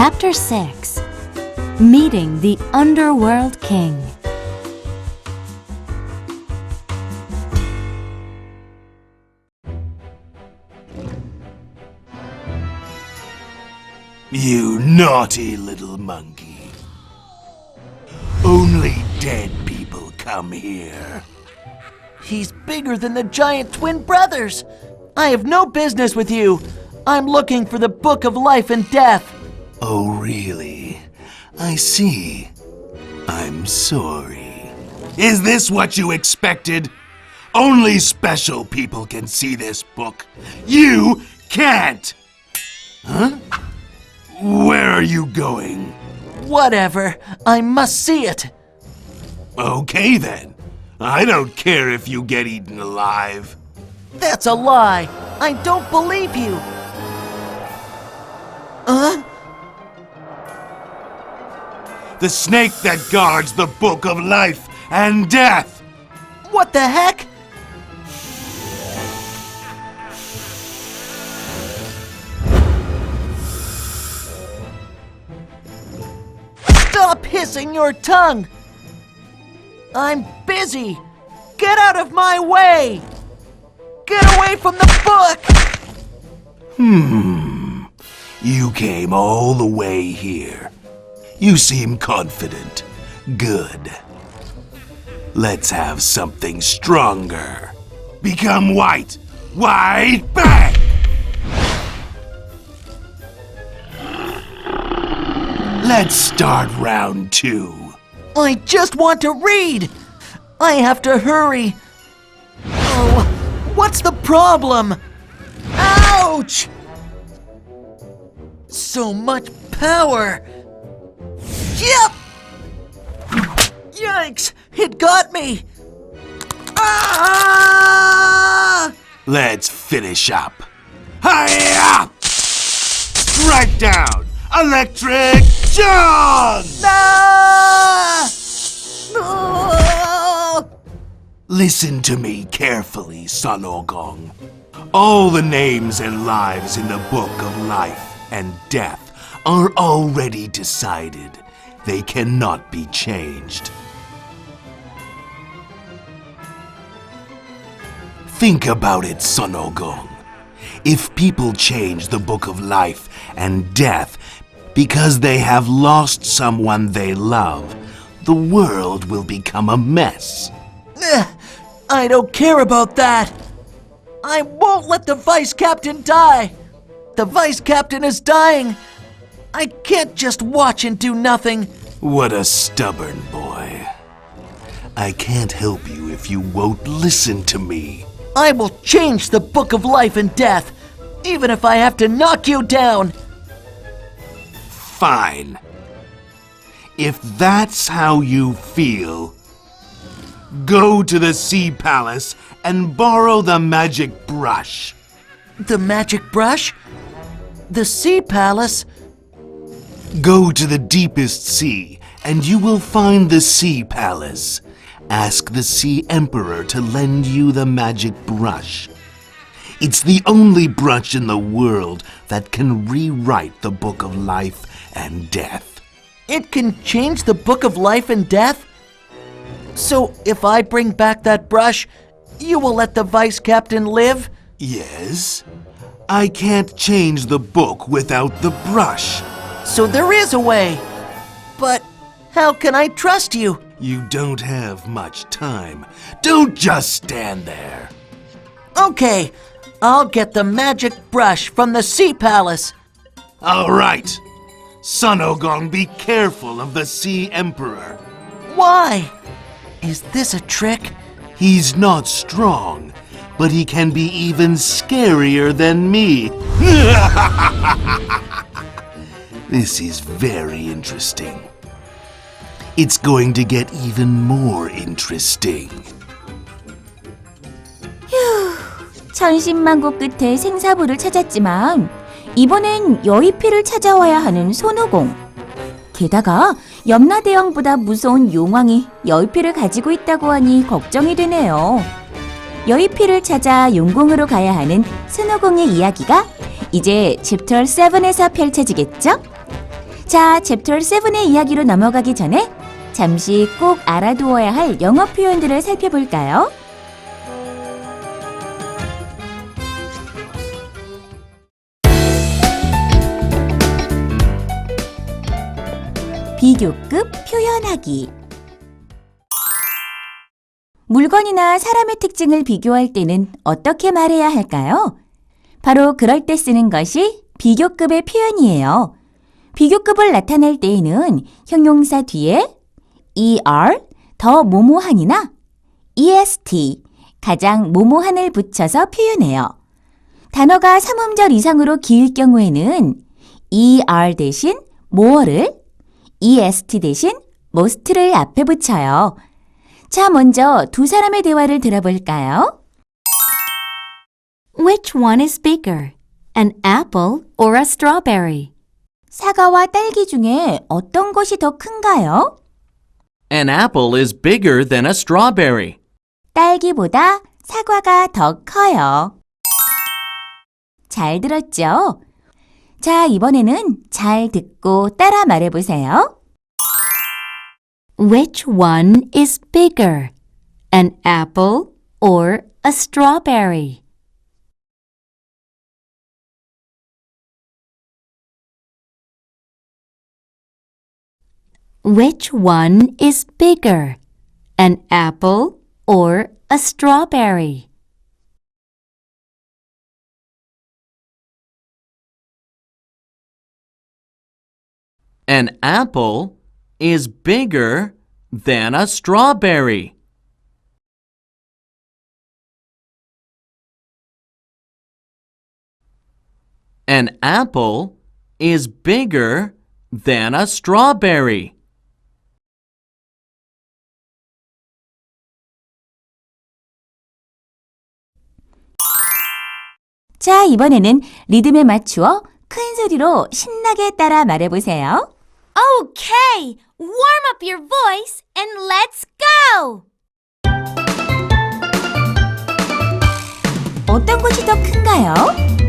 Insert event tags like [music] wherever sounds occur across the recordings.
Chapter 6 Meeting the Underworld King. You naughty little monkey. Only dead people come here. He's bigger than the giant twin brothers. I have no business with you. I'm looking for the Book of Life and Death. Oh, really? I see. I'm sorry. Is this what you expected? Only special people can see this book. You can't! Huh? Where are you going? Whatever. I must see it. Okay then. I don't care if you get eaten alive. That's a lie. I don't believe you. Huh? The snake that guards the book of life and death. What the heck? Stop hissing your tongue! I'm busy! Get out of my way! Get away from the book! Hmm. You came all the way here. You seem confident. Good. Let's have something stronger. Become white. White bang! Let's start round two. I just want to read! I have to hurry! Oh, what's the problem? Ouch! So much power! Yep! Yikes! It got me! Ah! Let's finish up. Hiya! Strike down! Electric John! Ah! Ah! Listen to me carefully, Sun Ogong. All the names and lives in the Book of Life and Death are already decided. They cannot be changed. Think about it, Sun Ogong. If people change the Book of Life and Death because they have lost someone they love, the world will become a mess. I don't care about that. I won't let the vice captain die. The vice captain is dying. I can't just watch and do nothing. What a stubborn boy. I can't help you if you won't listen to me. I will change the book of life and death, even if I have to knock you down. Fine. If that's how you feel, go to the Sea Palace and borrow the magic brush. The magic brush? The sea palace? Go to the deepest sea, and you will find the Sea Palace. Ask the Sea Emperor to lend you the magic brush. It's the only brush in the world that can rewrite the Book of Life and Death. It can change the book of life and death? So if I bring back that brush, you will let the vice captain live? Yes? I can't change the book without the brush. So there is a way. But how can I trust you? You don't have much time. Don't just stand there. Okay, I'll get the magic brush from the sea palace. All right. Sun Ogong, be careful of the Sea Emperor. Why? Is this a trick? He's not strong, but he can be even scarier than me. [laughs] this is very interesting. It's going to get even more interesting. 천신만고 끝에 생사부를 찾았지만 이번엔 여의피를 찾아와야 하는 손오공. 게다가 염라대왕보다 무서운 용왕이 여의피를 가지고 있다고 하니 걱정이 되네요. 여의피를 찾아 용궁으로 가야 하는 손오공의 이야기가 이제 챕터 7에서 펼쳐지겠죠? 자, 챕터 7의 이야기로 넘어가기 전에 잠시 꼭 알아두어야 할 영어 표현들을 살펴볼까요? 비교급 표현하기 물건이나 사람의 특징을 비교할 때는 어떻게 말해야 할까요? 바로 그럴 때 쓰는 것이 비교급의 표현이에요. 비교급을 나타낼 때에는 형용사 뒤에 er, 더 모모한이나 est, 가장 모모한을 붙여서 표현해요. 단어가 3음절 이상으로 길 경우에는 er 대신 more를, est 대신 most를 앞에 붙여요. 자, 먼저 두 사람의 대화를 들어볼까요? Which one is bigger, an apple or a strawberry? 사과와 딸기 중에 어떤 것이 더 큰가요? An apple is bigger than a strawberry. 딸기보다 사과가 더 커요. 잘 들었죠? 자, 이번에는 잘 듣고 따라 말해보세요. Which one is bigger, an apple or a strawberry? Which one is bigger, an apple or a strawberry? An apple is bigger than a strawberry. An apple is bigger than a strawberry. 자, 이번에는 리듬에 맞추어 큰 소리로 신나게 따라 말해보세요. Okay, warm up your voice and let's go! 어떤 것이 더 큰가요?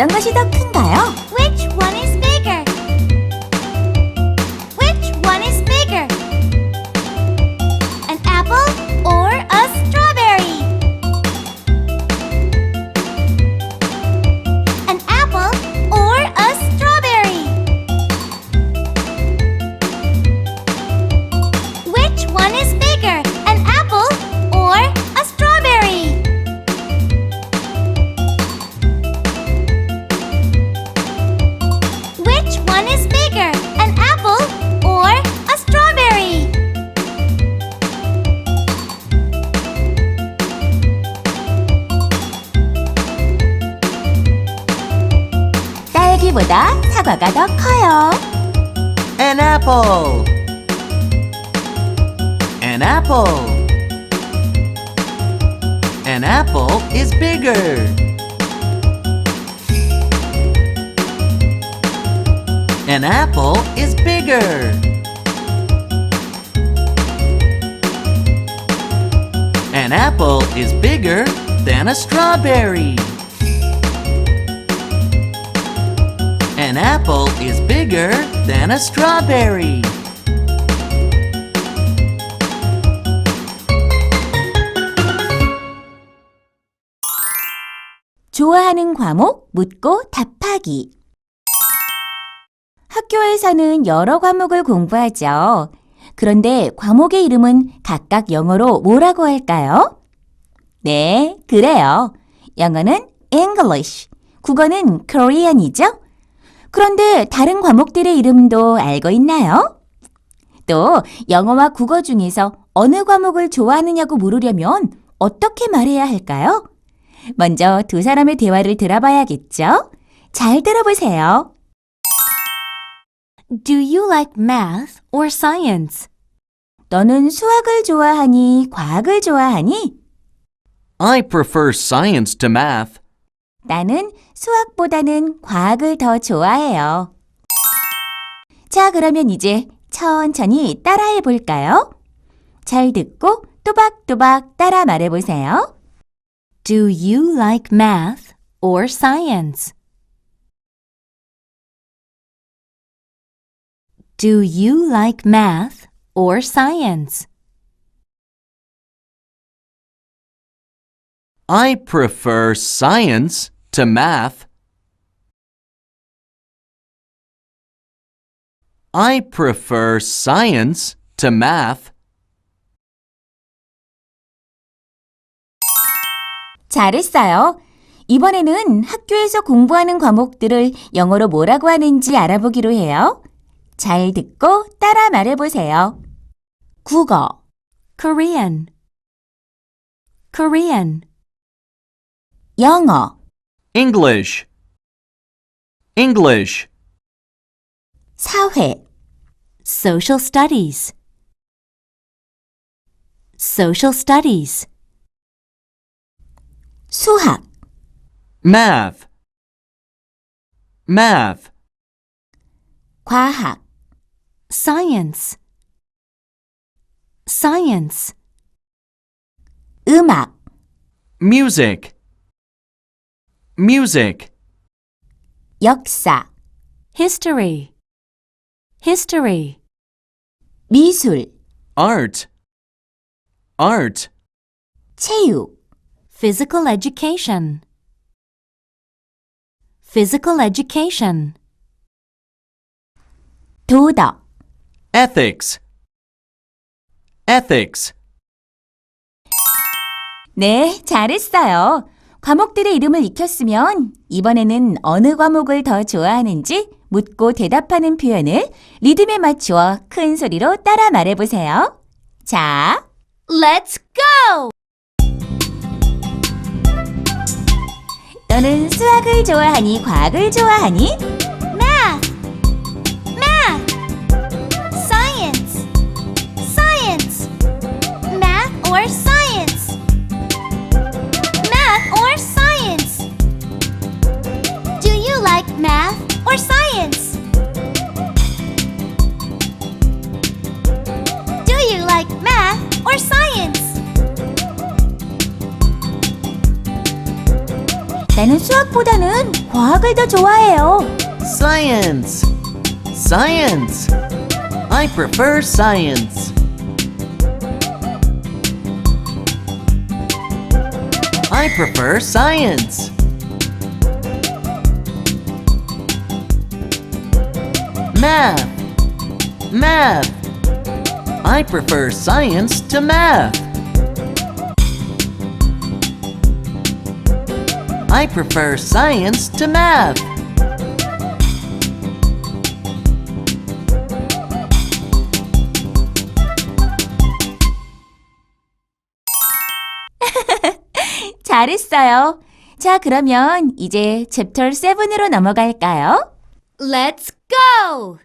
団子しド 사과가 더 커요. An apple. An apple. An apple is bigger. An apple is bigger. An apple is bigger than a strawberry. An apple is bigger than a strawberry. 좋아하는 과목 묻고 답하기. 학교에서는 여러 과목을 공부하죠. 그런데 과목의 이름은 각각 영어로 뭐라고 할까요? 네, 그래요. 영어는 English, 국어는 Korean이죠? 그런데 다른 과목들의 이름도 알고 있나요? 또 영어와 국어 중에서 어느 과목을 좋아하느냐고 물으려면 어떻게 말해야 할까요? 먼저 두 사람의 대화를 들어봐야겠죠? 잘 들어보세요. Do you like math or science? 너는 수학을 좋아하니 과학을 좋아하니? I prefer science to math. 나는 수학보다는 과학을 더 좋아해요. 자, 그러면 이제 천천히 따라해 볼까요? 잘 듣고 또박또박 따라 말해 보세요. Do you like math or science? Do you like math or science? I prefer science to math. I prefer science to math. 잘했어요. 이번에는 학교에서 공부하는 과목들을 영어로 뭐라고 하는지 알아보기로 해요. 잘 듣고 따라 말해 보세요. 국어, Korean. Korean. 영어, English. English. 사회, Social studies. Social studies. 수학, Math. Math. 과학, Science. Science. 음악, Music. Music. 역사, History. History. 미술, Art. Art. 체육, Physical education. Physical education. 도덕, Ethics. Ethics. 네, 잘했어요. 과목들의 이름을 익혔으면 이번에는 어느 과목을 더 좋아하는지 묻고 대답하는 표현을 리듬에 맞추어 큰 소리로 따라 말해보세요. 자, Let's go! 너는 수학을 좋아하니 과학을 좋아하니? Math! Math! Science! Science! Math or math or science? Do you like math or science? 나는 수학보다는 과학을 더 좋아해요. Science. Science. I prefer science. I prefer science. Math. Math. I prefer science to math. I prefer science to math. 잘했어요. 자, 그러면 이제 챕터 7으로 넘어갈까요? Let's go!